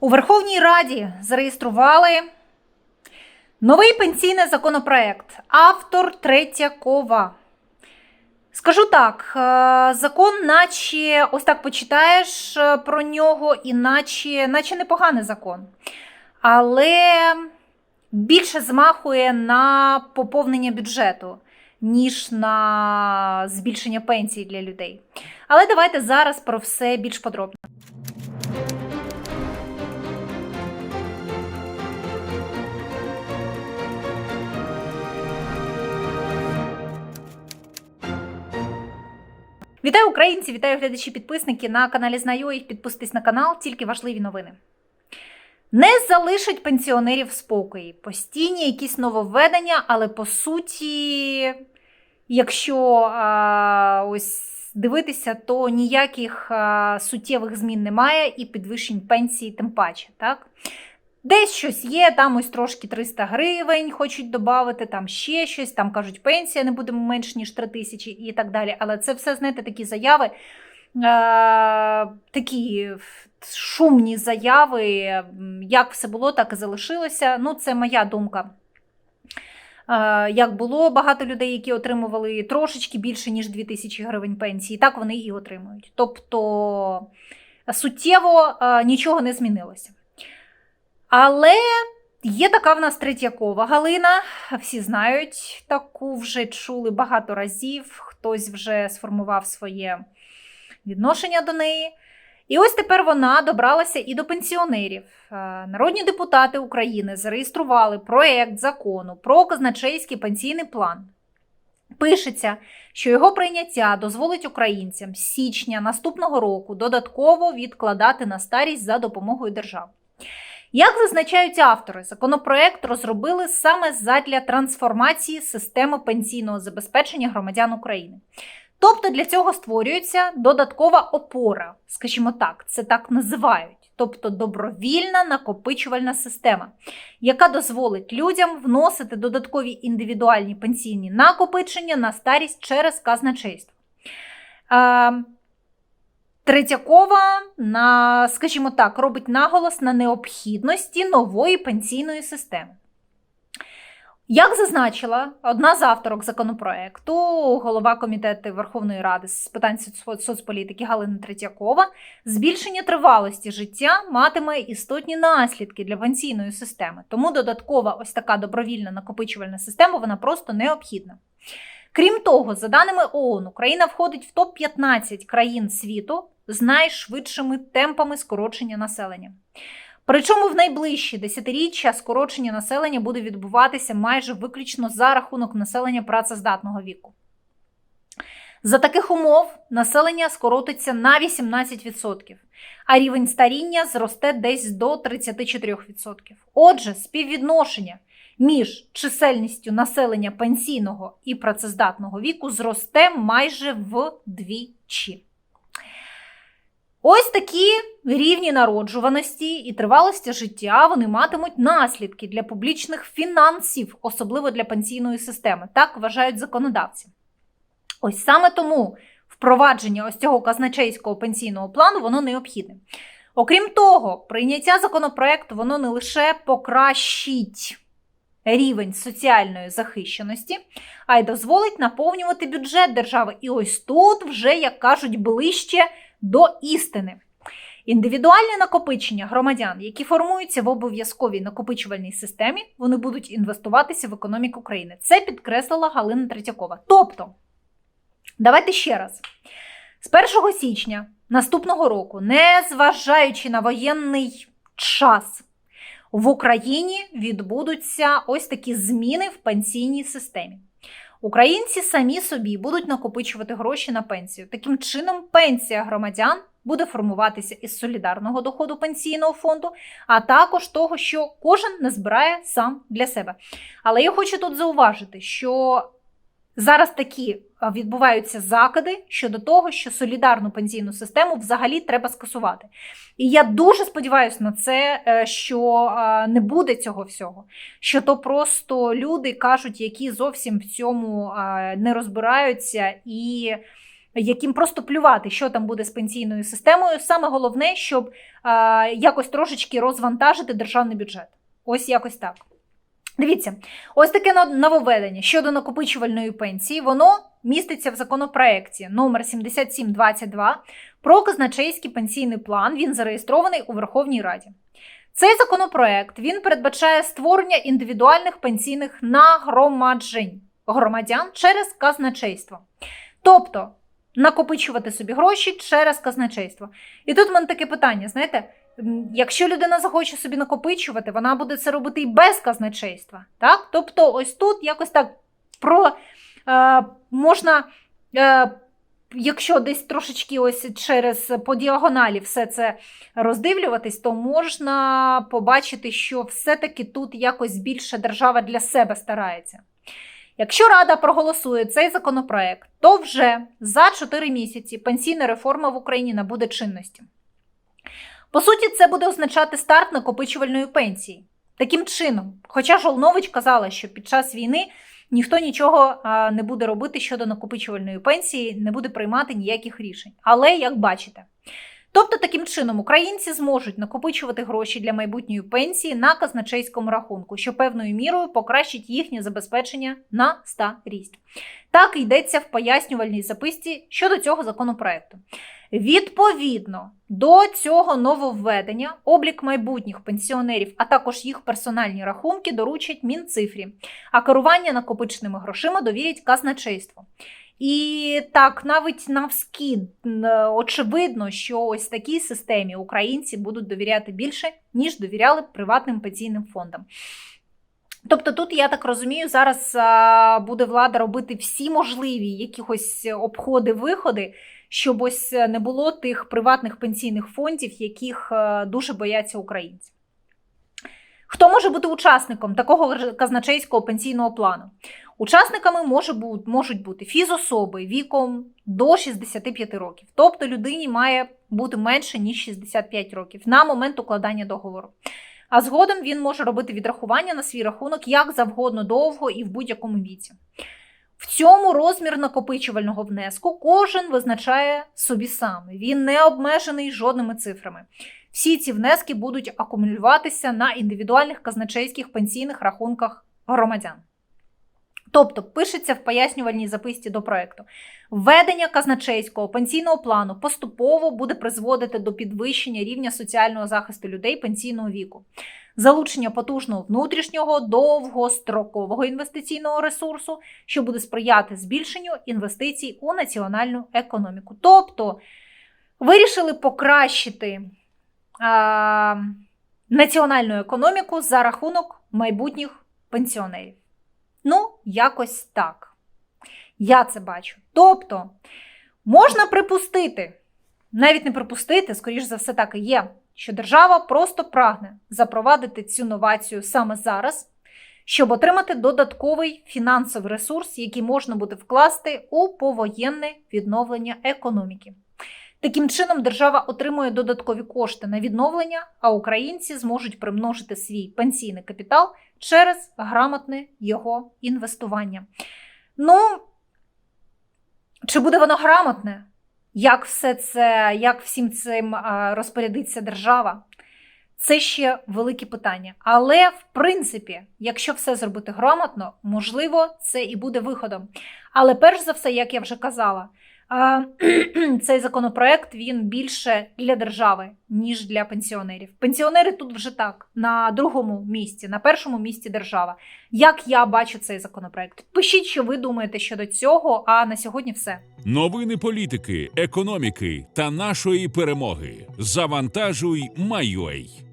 У Верховній Раді зареєстрували новий пенсійний законопроект. Автор Третьякова. Скажу так, е, закон, наче ось так почитаєш е, про нього, і наче, наче непоганий закон. Але більше змахує на поповнення бюджету, ніж на збільшення пенсій для людей. Але давайте зараз про все більш подробно. Вітаю українці, вітаю глядачі підписники на каналі Знаю їх. Підписуйтесь на канал, тільки важливі новини. Не залишать пенсіонерів в спокої. Постійні якісь нововведення, але по суті, якщо а, ось дивитися, то ніяких а, суттєвих змін немає і підвищень пенсії тим паче. Так? Десь щось є, там ось трошки 300 гривень хочуть додати, там ще щось, там кажуть, пенсія не буде менш ніж 3 тисячі і так далі. Але це все, знаєте, такі заяви, е, такі шумні заяви. Як все було, так і залишилося. Ну, це моя думка. Е, Як було багато людей, які отримували трошечки більше, ніж 2 тисячі гривень пенсії, так вони і отримують. Тобто суттєво е, нічого не змінилося. Але є така в нас Третьякова Галина. Всі знають таку, вже чули багато разів. Хтось вже сформував своє відношення до неї. І ось тепер вона добралася і до пенсіонерів. Е, Народні депутати України зареєстрували проєкт закону про казначейський пенсійний план. Пишеться, що його прийняття дозволить українцям з січня наступного року додатково відкладати на старість за допомогою держави. Як зазначають автори, законопроект розробили саме задля трансформації системи пенсійного забезпечення громадян України. Тобто для цього створюється додаткова опора, скажімо так, це так називають, тобто добровільна накопичувальна система, яка дозволить людям вносити додаткові індивідуальні пенсійні накопичення на старість через казначейство. Третьякова на, скажімо так, робить наголос на необхідності нової пенсійної системи. Як зазначила одна з авторок законопроекту, голова комітету Верховної Ради з питань соцполітики Галина Третьякова, збільшення тривалості життя матиме істотні наслідки для пенсійної системи. Тому додаткова ось така добровільна накопичувальна система вона просто необхідна. Крім того, за даними ООН, Україна входить в топ-15 країн світу з найшвидшими темпами скорочення населення. Причому в найближчі десятиріччя скорочення населення буде відбуватися майже виключно за рахунок населення працездатного віку. За таких умов населення скоротиться на 18%, а рівень старіння зросте десь до 34%. Отже, співвідношення між чисельністю населення пенсійного і працездатного віку зросте майже вдвічі. Ось такі рівні народжуваності і тривалості життя вони матимуть наслідки для публічних фінансів, особливо для пенсійної системи. Так вважають законодавці. Ось саме тому впровадження ось цього казначейського пенсійного плану воно необхідне. Окрім того, прийняття законопроекту воно не лише покращить рівень соціальної захищеності, а й дозволить наповнювати бюджет держави. І ось тут вже, як кажуть, ближче до істини. Індивідуальне накопичення громадян, які формуються в обов'язковій накопичувальній системі, вони будуть інвестуватися в економіку країни. Це підкреслила Галина Третьякова. Тобто, давайте ще раз: з 1 січня наступного року, незважаючи на воєнний час, в Україні відбудуться ось такі зміни в пенсійній системі. Українці самі собі будуть накопичувати гроші на пенсію. Таким чином, пенсія громадян буде формуватися із солідарного доходу пенсійного фонду, а також того, що кожен не збирає сам для себе. Але я хочу тут зауважити, що зараз такі відбуваються закиди щодо того, що солідарну пенсійну систему взагалі треба скасувати. І я дуже сподіваюся на це, е, що е, не буде цього всього. Що то просто люди кажуть, які зовсім в цьому е, не розбираються і яким просто плювати, що там буде з пенсійною системою. Саме головне, щоб е, якось трошечки розвантажити державний бюджет. Ось якось так. Дивіться, ось таке нововведення щодо накопичувальної пенсії. Воно міститься в законопроекті номер 7722 про казначейський пенсійний план. Він зареєстрований у Верховній Раді. Цей законопроект він передбачає створення індивідуальних пенсійних нагромаджень громадян через казначейство. Тобто накопичувати собі гроші через казначейство. І тут в мене таке питання: знаєте, якщо людина захоче собі накопичувати, вона буде це робити і без казначейства. Так? Тобто, ось тут якось так про е, можна. Е, Якщо десь трошечки ось через по діагоналі все це роздивлюватись, то можна побачити, що все-таки тут якось більше держава для себе старається. Якщо Рада проголосує цей законопроект, то вже за 4 місяці пенсійна реформа в Україні набуде чинності. По суті, це буде означати старт накопичувальної пенсії. Таким чином, хоча Жолнович казала, що під час війни ніхто нічого не буде робити щодо накопичувальної пенсії, не буде приймати ніяких рішень. Але як бачите, тобто таким чином українці зможуть накопичувати гроші для майбутньої пенсії на казначейському рахунку, що певною мірою покращить їхнє забезпечення на старість. Так йдеться в пояснювальній записці щодо цього законопроекту. Відповідно до цього нововведення, облік майбутніх пенсіонерів, а також їх персональні рахунки доручать Мінцифрі, а керування накопиченими грошима довірять казначейству. І так, навіть навскід н- очевидно, що ось такій системі українці будуть довіряти більше, ніж довіряли приватним пенсійним фондам. Тобто тут, я так розумію, зараз буде влада робити всі можливі якихось обходи-виходи, щоб ось не було тих приватних пенсійних фондів, яких е, дуже бояться українці. Хто може бути учасником такого казначейського пенсійного плану? Учасниками може бу- можуть бути фізособи віком до 65 років, тобто людині має бути менше ніж 65 років на момент укладання договору. А згодом він може робити відрахування на свій рахунок як завгодно довго і в будь-якому віці. В цьому розмір накопичувального внеску кожен визначає собі сам. Він не обмежений жодними цифрами. Всі ці внески будуть акумулюватися на індивідуальних казначейських пенсійних рахунках громадян. Тобто пишеться в пояснювальній записці до проекту. Введення казначейського пенсійного плану поступово буде призводити до підвищення рівня соціального захисту людей пенсійного віку, залучення потужного внутрішнього довгострокового інвестиційного ресурсу, що буде сприяти збільшенню інвестицій у національну економіку. Тобто вирішили покращити а, національну економіку за рахунок майбутніх пенсіонерів. Ну, якось так. Я це бачу. Тобто, можна припустити, навіть не припустити, скоріш за все, так і є, що держава просто прагне запровадити цю новацію саме зараз, щоб отримати додатковий фінансовий ресурс, який можна буде вкласти у повоєнне відновлення економіки. Таким чином, держава отримує додаткові кошти на відновлення, а українці зможуть примножити свій пенсійний капітал через грамотне його інвестування. Ну, чи буде воно грамотне? Як все це, як всім цим розпорядиться держава? Це ще велике питання. Але, в принципі, якщо все зробити грамотно, можливо, це і буде виходом. Але перш за все, як я вже казала, цей законопроект він більше для держави, ніж для пенсіонерів. Пенсіонери тут вже так, на другому місці, на першому місці держава. Як я бачу цей законопроект? Пишіть, що ви думаєте щодо цього. А на сьогодні все. Новини політики, економіки та нашої перемоги. Завантажуй, майой.